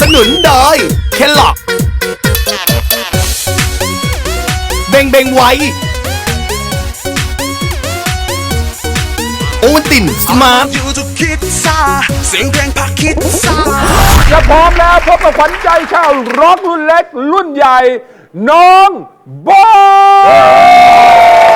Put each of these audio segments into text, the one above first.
สนุนโดยเคลล็อกเบงเบงไว้โอวัลตินสมาร์ทอยู่ทุกคิดซาเสียงเพลงพักคิดซาจะพร้อมแล้วพบกับขวัญใจชาวร็อกรุ่นเล็กรุ่นใหญ่ น้องบอย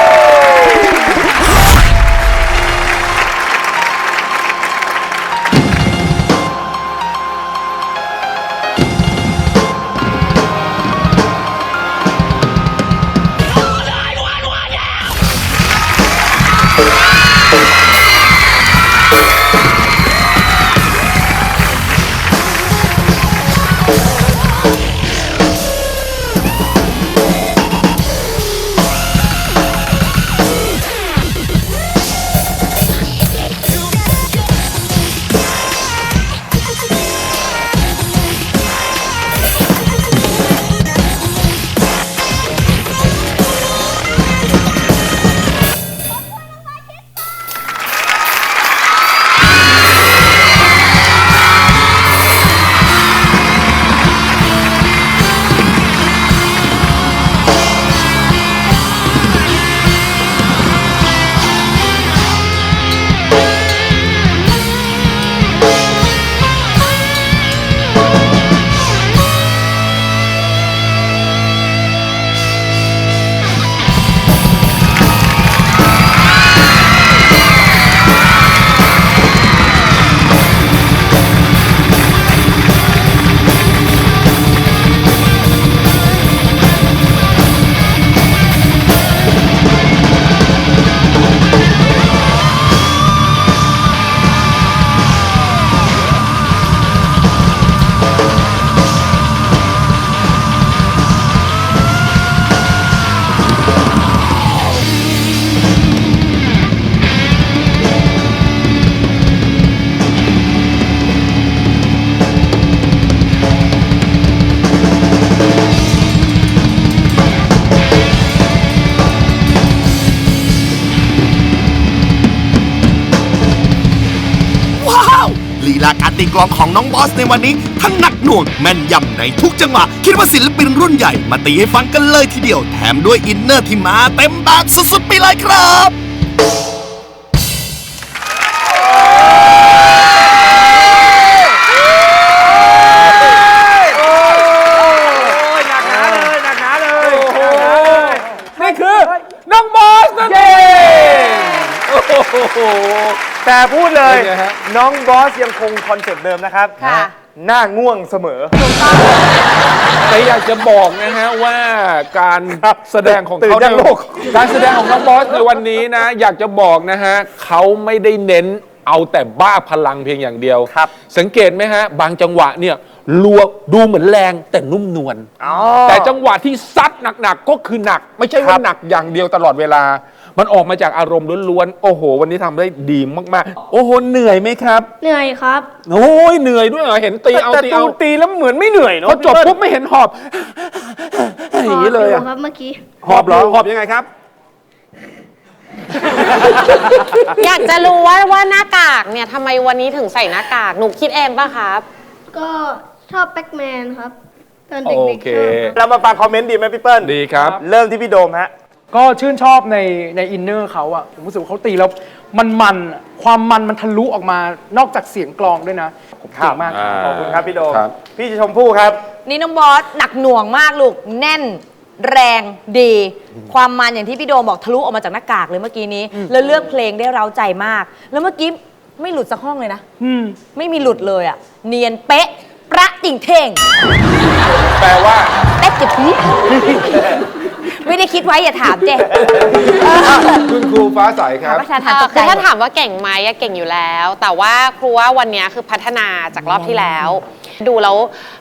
ลีลาการตีกลองของน้องบอสในวันนี้ทั้งหนักหน่วงแม่นยำในทุกจังหวะ คิดว่าศิลปินรุ่นใหญ่มาตีให้ฟังกันเลยทีเดียว แถมด้วยอินเนอร์ที่มาเต็มแบบสุดๆไปเลยครับหนักหนาเลยหนักหนาเลยโอ้โหนี่คือน้องบอสนั่นเองโอ้โห แต่พูดเลยเป็นไงฮะ น้องบอสยังคงคอนเซ็ปต์เดิมนะครับค่ะ หน้าง่วงเสมอ แต่อยากจะบอกนะฮะว่าการแสดงของตื่นเขาจากโลก การแสดงของน้องบอสในวันนี้นะ อยากจะบอกนะฮะเขาไม่ได้เน้นเอาแต่บ้าพลังเพียงอย่างเดียวครับ สังเกตไหมฮะ บางจังหวะเนี่ยลัวดูเหมือนแรงแต่นุ่มนวล อ๋อ แต่จังหวะที่ซัดหนักๆก็คือหนัก ไม่ใช่คว่ารับหนักอย่างเดียวตลอดเวลา มันออกมาจากอารมณ์ล้วนๆ โอ้โห วันนี้ทำได้ดีมากๆ โอ้โห เหนื่อยไหมครับ เหนื่อยครับ โอ้ยเหนื่อยด้วยเหรอ เห็นตีเอาแต่ตีตูเอาตีแล้วเหมือนไม่เหนื่อยเนาะพอจบพี่ปุ๊เปิ้ลบไม่เห็นหอบ อย่างนี้เลยขอะครับเมื่อกี้ หอบเหรอ หอบยังไงครับ อยากจะรู้ว่าว่าหน้ากากเนี่ยทำไมวันนี้ถึงใส่หน้ากากหนูคิดเองป่ะครับ ก็ชอบแบ็กแมนครับ ตอนโอเด็กเคๆชอบเรามาฟังคอมเมนต์ดีไหมพี่เปิ้ลดีครับ เริ่มที่พี่โดมฮะ ก็ชื่นชอบในในอินเนอร์เขาอะผมรู้สึกว่าเขาตีแล้วมันมันอะความมันมันทะลุออกมานอกจากเสียงกลองด้วยนะผมเก่งมากอ่าขอบคุณครับพี่โดมครับ พี่ชมพู่ครับ นี่น้องบอสหนักหน่วงมากลูกแน่น แรงดี ความมันอย่างที่พี่โดมบอกทะลุออกมาจากหน้ากากเลยเมื่อกี้นี้ แล้วเลือกเพลงได้เร้าใจมาก แล้วเมื่อกี้ไม่หลุดสักห้องเลยนะ อืม ไม่มีหลุดเลยอะเนียนเป๊ะ ประติ่งเท่งแปลว่า เป๊ะจิบพี ไม่ได้คิดไว้อย่าถามเจ๊คุณครูฟ้าใสคถารัมบประชาเอทานอตกคืใจอถ้าถามว่าเก่งไหมอะเก่งอยู่แล้ว แต่ว่าครูว่าวันเนี้ยคือพัฒนาจากรอบที่แล้ว ดูแล้ว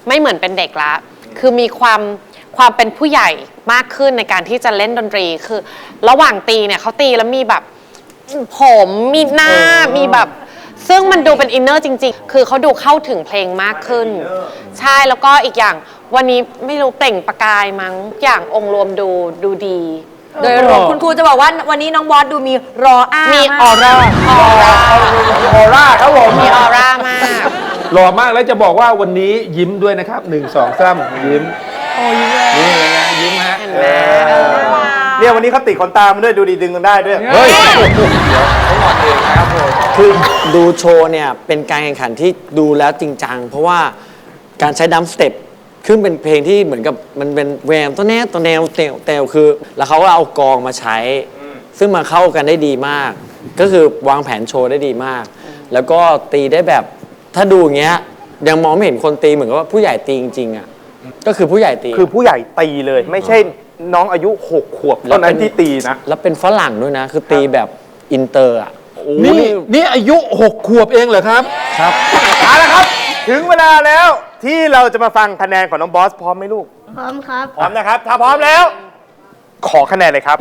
ไม่เหมือนเป็นเด็กละ คือมีความความเป็นผู้ใหญ่มากขึ้นในการที่จะเล่นดนตรี คือ ระหว่างตีเนี่ยเขาตีแล้วมีแบบผมมีหน้ามีแบบซึ่งมันดูเป็นอินเนอร์จริง ๆ คือเขาดูเข้าถึงเพลงมากขึ้น ใช่แล้วก็อีกอย่าง วันนี้ไม่รู้เปล่งประกายมั้งอย่างองค์รวมดูดูดี โดยรวมคุณครูจะบอกว่าวันนี้น้องบอสดูมีรออ้ามีมีออร่าออร่าออร่าครับผมมีออร่ามาก หล่อมากแล้วจะบอกว่าวันนี้ยิ้มด้วยนะครับหนึ่งสองสามยิ้มโอ้ยิ้มนี่ไงยิ้มฮะเห็นไหมเนี่ยวันนี้เขาติดขนตามาด้วยดูดีดึงกันได้ด้วย เฮ้ยคือดูโชว์เนี่ยเป็นการแข่งขันที่ดูแล้วจริงจังเพราะว่าการใช้ดัมสเต็ป ขึ้นเป็นเพลงที่เหมือนกับมันเป็นแวมตัวแนวตัวแนวเตวเตวคือ แล้วเขาก็เอากองมาใช้ ซึ่งมาเข้ากันได้ดีมาก ก็คือวางแผนโชว์ได้ดีมาก แล้วก็ตีได้แบบถ้าดูอย่างเงี้ยยังมองไม่เห็นคนตีเหมือนกับว่าผู้ใหญ่ตีจริงๆอะก็คือผู้ใหญ่ตี คือผู้ใหญ่ตีเลย ไม่ใช่น้องอายุหกขวบเท่านั้นที่ตีนะ แล้วเป็นฝรั่งด้วยนะ คือตีแบบอินเตอร์อะนี่นี่อายุหกขวบเองเหรอครับ ครับเอาละครับ ถึงเวลาแล้ว ที่เราจะมาฟังคะแนนของน้องบอสพร้อมไหมลูก พร้อมครับ พร้อมนะครับ ถ้าพร้อมแล้ว ขอคะแนนเลยครับ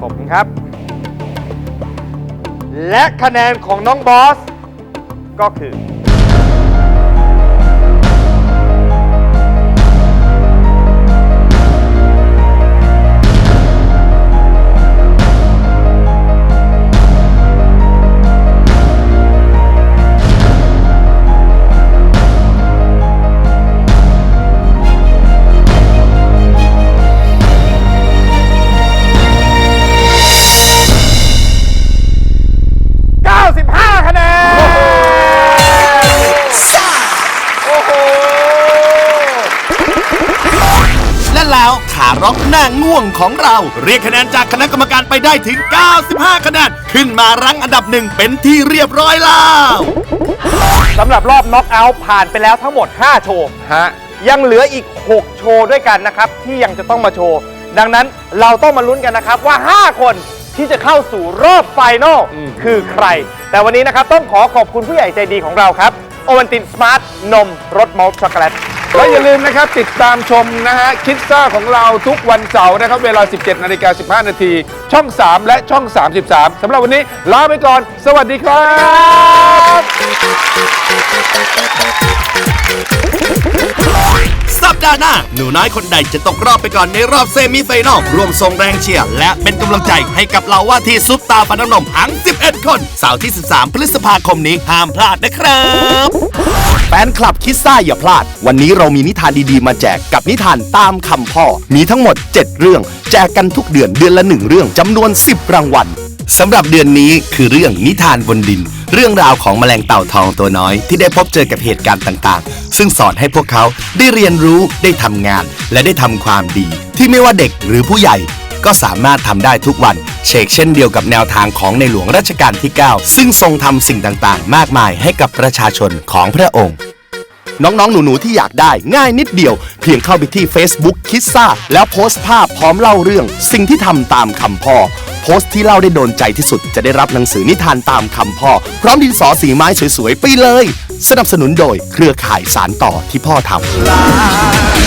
ขอบคุณครับ และคะแนนของน้องบอส ก็คือ ร็อกหน้าง่วงของเรา เรียกคะแนนจากคณะกรรมการไปได้ถึง 95 คะแนน ขึ้นมารั้งอันดับหนึ่งเป็นที่เรียบร้อยแล้วสำหรับรอบน็อกเอาท์ผ่านไปแล้วทั้งหมด 5 โชว์ฮะยังเหลืออีก 6 โชว์ด้วยกันนะครับ ที่ยังจะต้องมาโชว์ ดังนั้นเราต้องมาลุ้นกันนะครับว่า 5 คนที่จะเข้าสู่รอบไฟนอลคือใคร แต่วันนี้นะครับต้องขอขอบคุณผู้ใหญ่ใจดีของเราครับ โอวันตินสมาร์ทนมรสมอลต์ช็อกโกแลต และอย่าลืมนะครับติดตามชมนะฮะคิดซ่าของเราทุกวันเสาร์นะครับเวลา 17นาฬิกา15 นาที ช่อง 3 และช่อง 33สำหรับวันนี้ลาไปก่อน สวัสดีครับ สัปดาห์หน้า หนูน้อยคนใดจะตกรอบไปก่อนในรอบเซมิไฟนอลร่วมส่งแรงเชียร์และเป็นกำลังใจให้กับเราว่าที่ซุปตาฟันน้ำนมทั้ง 11 คน เสาร์ที่ 13 พฤษภาคมนี้ห้ามพลาดนะครับแฟนคลับคิดซ่าอย่าพลาด วันนี้เรามีนิทานดีๆ มาแจกกับนิทานตามคำพ่อ มีทั้งหมด 7 เรื่อง แจกกันทุกเดือนเดือนละ 1 เรื่องจำนวน 10 รางวัลสำหรับเดือนนี้คือเรื่องนิทานบนดิน เรื่องราวของแมลงเต่าทองตัวน้อย ที่ได้พบเจอกับเหตุการณ์ต่างๆ ซึ่งสอนให้พวกเขาได้เรียนรู้ได้ทำงาน และได้ทำความดี ที่ไม่ว่าเด็กหรือผู้ใหญ่ ก็สามารถทำได้ทุกวัน เชกเช่นเดียวกับแนวทางของในหลวงรัชกาลที่ 9 ซึ่งทรงทำสิ่งต่างๆ มากมายให้กับประชาชนของพระองค์ น้องๆ หนูๆ ที่อยากได้ง่ายนิดเดียว เพียงเข้าไปที่ Facebook คิดซ่าแล้วโพสต์ภาพพร้อมเล่าเรื่อง สิ่งที่ทำตามคำพ่อ โพสต์ที่เล่าได้โดนใจที่สุดจะได้รับหนังสือนิทานตามคำพ่อ พร้อมดินสอสีไม้สวยๆไปเลย สนับสนุนโดยเครือข่ายสารต่อที่พ่อทำ